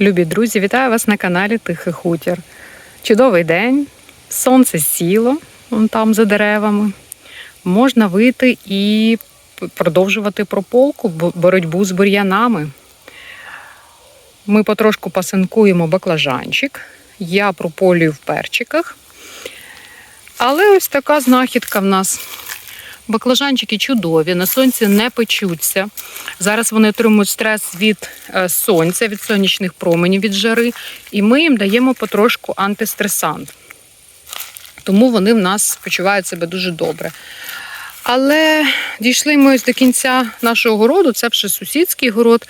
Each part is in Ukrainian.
Любі друзі, вітаю вас на каналі Тихий Хутір. Чудовий день, сонце сіло вон там за деревами. Можна вийти і продовжувати прополку, бо- боротьбу з бур'янами. Ми потрошку пасинкуємо баклажанчик. Я прополюю в перчиках. Але ось така знахідка в нас. Баклажанчики чудові, на сонці не печуться. Зараз вони отримують стрес від е, сонця, від сонячних променів, від жари, і ми їм даємо потрошку антистресант. Тому вони в нас почувають себе дуже добре. Але дійшли ми ось до кінця нашого городу. Це вже сусідський город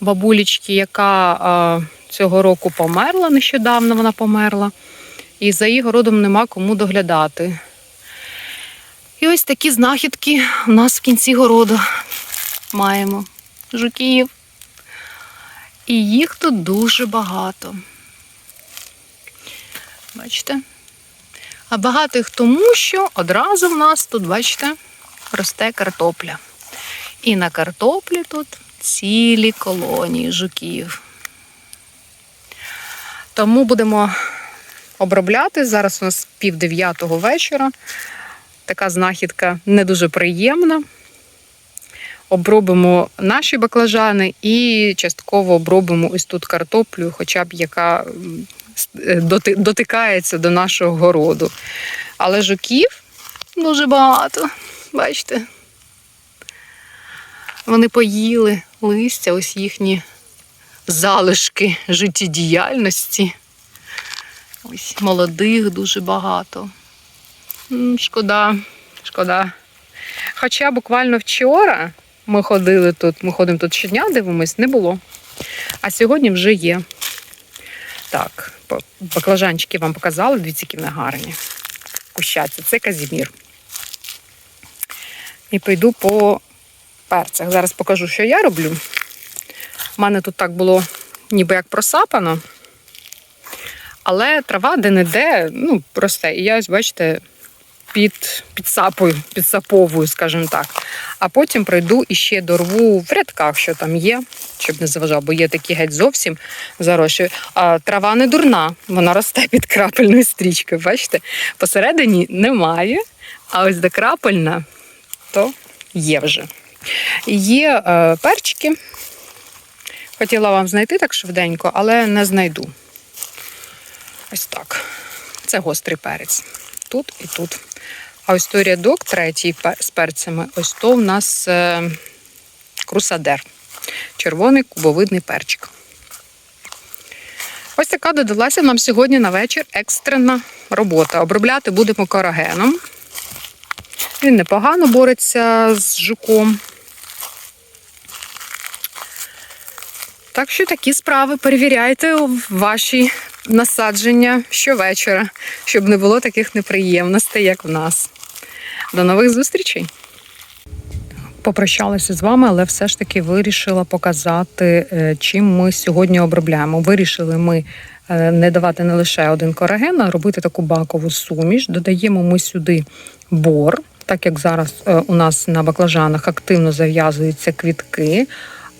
бабулічки, яка е, цього року померла нещодавно. Вона померла. І за її городом нема кому доглядати. І ось такі знахідки у нас в кінці городу маємо жуків. І їх тут дуже багато. Бачите? А багато їх тому, що одразу в нас тут, бачите, росте картопля. І на картоплі тут цілі колонії жуків. Тому будемо обробляти. Зараз у нас пів дев'ятого вечора. Така знахідка не дуже приємна. Обробимо наші баклажани і частково обробимо ось тут картоплю, хоча б яка е, доти- дотикається до нашого городу. Але жуків дуже багато. Бачите? Вони поїли листя, ось їхні залишки життєдіяльності. Ось молодих дуже багато. Шкода, шкода. Хоча буквально вчора ми ходили тут, ми ходимо тут щодня, дивимось, не було. А сьогодні вже є. Так, баклажанчики вам показали, дивіться, які вони гарні. Кущаться. Це Казімір. І пойду по перцях. Зараз покажу, що я роблю. У мене тут так було ніби як просапано. Але трава де-не-де, ну, росте. І я бачите, під, підсапую, підсаповую, скажімо так. А потім прийду і ще дорву в рядках, що там є, щоб не заважав, бо є такі геть зовсім заросші. А трава не дурна, вона росте під крапельною стрічкою. Бачите? Посередині немає, а ось де крапельна, то є вже. Є е, перчики. Хотіла вам знайти так швиденько, але не знайду. Ось так. Це гострий перець. Тут і тут. А ось той рядок, третій з перцями, ось то в нас е, крусадер. Червоний кубовидний перчик. Ось така додалася нам сьогодні на вечір екстрена робота. Обробляти будемо корагеном. Він непогано бореться з жуком. Так що такі справи перевіряйте ваші насадження щовечора, щоб не було таких неприємностей, як в нас. До нових зустрічей! Попрощалася з вами, але все ж таки вирішила показати, е, чим ми сьогодні обробляємо. Вирішили ми е, не давати не лише один кораген, а робити таку бакову суміш. Додаємо ми сюди бор, так як зараз е, у нас на баклажанах активно зав'язуються квітки,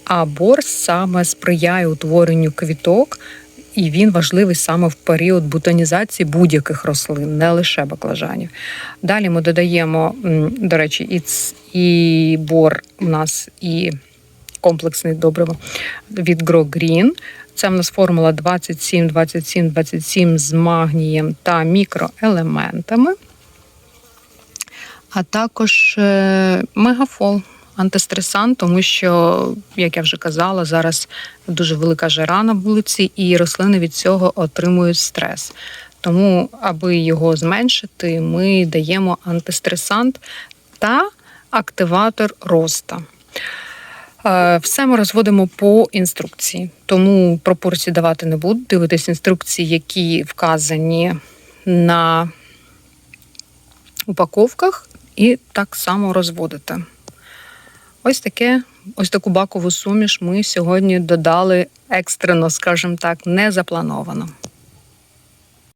а бор саме сприяє утворенню квіток. І він важливий саме в період бутонізації будь-яких рослин, не лише баклажанів. Далі ми додаємо, до речі, і, ц- і бор у нас, і комплексний добриво від Grow. Це в нас формула 27, 27, 27 з магнієм та мікроелементами. А також е, мегафол антистресант, тому що, як я вже казала, зараз дуже велика жара на вулиці, і рослини від цього отримують стрес. Тому, аби його зменшити, ми даємо антистресант та активатор роста. Е, Все ми розводимо по інструкції, тому пропорції давати не буду. Дивитись інструкції, які вказані на упаковках, і так само розводите. Ось таке, ось таку бакову суміш ми сьогодні додали екстрено, скажімо так, не заплановано.